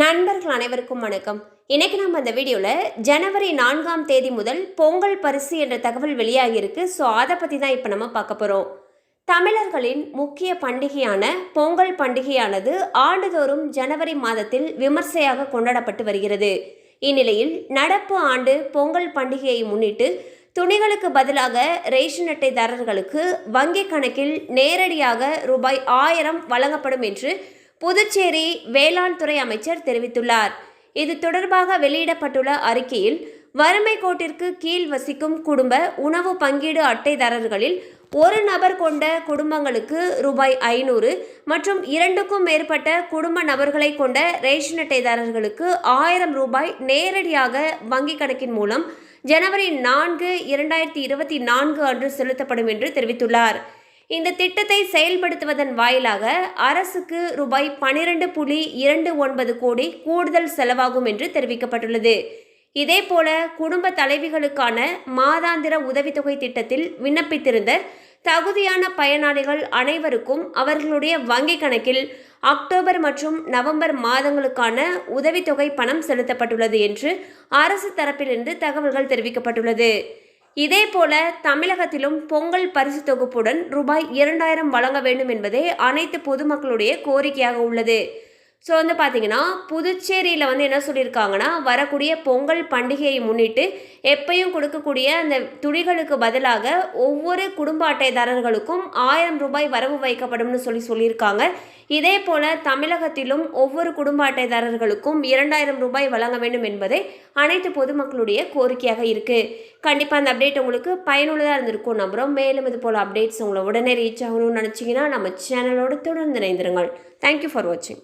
நண்பர்கள் அனைவருக்கும் வணக்கம். இன்றைக்கி நம்ம அந்த வீடியோவில் ஜனவரி நான்காம் தேதி முதல் பொங்கல் பரிசு என்ற தகவல் வெளியாகியிருக்கு. ஸோ அதை பற்றி தான் இப்போ நம்ம பார்க்க போகிறோம் தமிழர்களின் முக்கிய பண்டிகையான பொங்கல் பண்டிகையானது ஆண்டுதோறும் ஜனவரி மாதத்தில் விமர்சையாக கொண்டாடப்பட்டு வருகிறது. இந்நிலையில் நடப்பு ஆண்டு பொங்கல் பண்டிகையை முன்னிட்டு துணிகளுக்கு பதிலாக ரேஷன் அட்டைதாரர்களுக்கு வங்கிக் கணக்கில் நேரடியாக ரூபாய் ஆயிரம் வழங்கப்படும் என்று புதுச்சேரி வேளாண் துறை அமைச்சர் தெரிவித்துள்ளார். இது தொடர்பாக வெளியிடப்பட்டுள்ள அறிக்கையில் வறுமை கோட்டிற்கு கீழ் வசிக்கும் குடும்ப உணவு பங்கீடு அட்டைதாரர்களில் ஒரு நபர் கொண்ட குடும்பங்களுக்கு ரூபாய் ஐநூறு மற்றும் இரண்டுக்கும் மேற்பட்ட குடும்ப நபர்களை கொண்ட ரேஷன் அட்டைதாரர்களுக்கு ஆயிரம் ரூபாய் நேரடியாக வங்கிக் கணக்கின் மூலம் ஜனவரி நான்கு இரண்டாயிரத்தி இருபத்தி நான்கு அன்று செலுத்தப்படும் என்று தெரிவித்துள்ளார். இந்த திட்டத்தை செயல்படுத்துவதன் வாயிலாக அரசுக்கு ரூபாய் பனிரெண்டு புள்ளி இரண்டு ஒன்பது கோடி கூடுதல் செலவாகும் என்று தெரிவிக்கப்பட்டுள்ளது. இதேபோல குடும்ப தலைவிகளுக்கான மாதாந்திர உதவித்தொகை திட்டத்தில் விண்ணப்பித்திருந்த தகுதியான பயனாளிகள் அனைவருக்கும் அவர்களுடைய வங்கிக் கணக்கில் அக்டோபர் மற்றும் நவம்பர் மாதங்களுக்கான உதவித்தொகை பணம் செலுத்தப்பட்டுள்ளது என்று அரசு தரப்பிலிருந்து தகவல்கள் தெரிவிக்கப்பட்டுள்ளது. இதேபோல தமிழகத்திலும் பொங்கல் பரிசு தொகுப்புடன் ரூபாய் இரண்டாயிரம் வழங்க வேண்டும் என்பதே அனைத்து பொதுமக்களுடைய கோரிக்கையாக உள்ளது. ஸோ வந்து பார்த்தீங்கன்னா புதுச்சேரியில் வந்து என்ன சொல்லியிருக்காங்கன்னா வரக்கூடிய பொங்கல் பண்டிகையை முன்னிட்டு எப்பயும் கொடுக்கக்கூடிய அந்த துணிகளுக்கு பதிலாக ஒவ்வொரு குடும்ப அட்டைதாரர்களுக்கும் ஆயிரம் ரூபாய் வரவு வைக்கப்படும்னு சொல்லி சொல்லியிருக்காங்க. இதே போல் தமிழகத்திலும் ஒவ்வொரு குடும்ப அட்டைதாரர்களுக்கும் இரண்டாயிரம் ரூபாய் வழங்க வேண்டும் என்பதே அனைத்து பொதுமக்களுடைய கோரிக்கையாக இருக்குது கண்டிப்பாக அந்த அப்டேட் உங்களுக்கு பயனுள்ளதாக இருந்திருக்கும் நம்புகிறோம் மேலும் இது போல் அப்டேட்ஸ் உங்களை உடனே ரீச் ஆகணும்னு நினச்சிங்கன்னா நம்ம சேனலோடு தொடர்ந்து இணைந்திருங்கள். தேங்க்யூ ஃபார் வாட்சிங்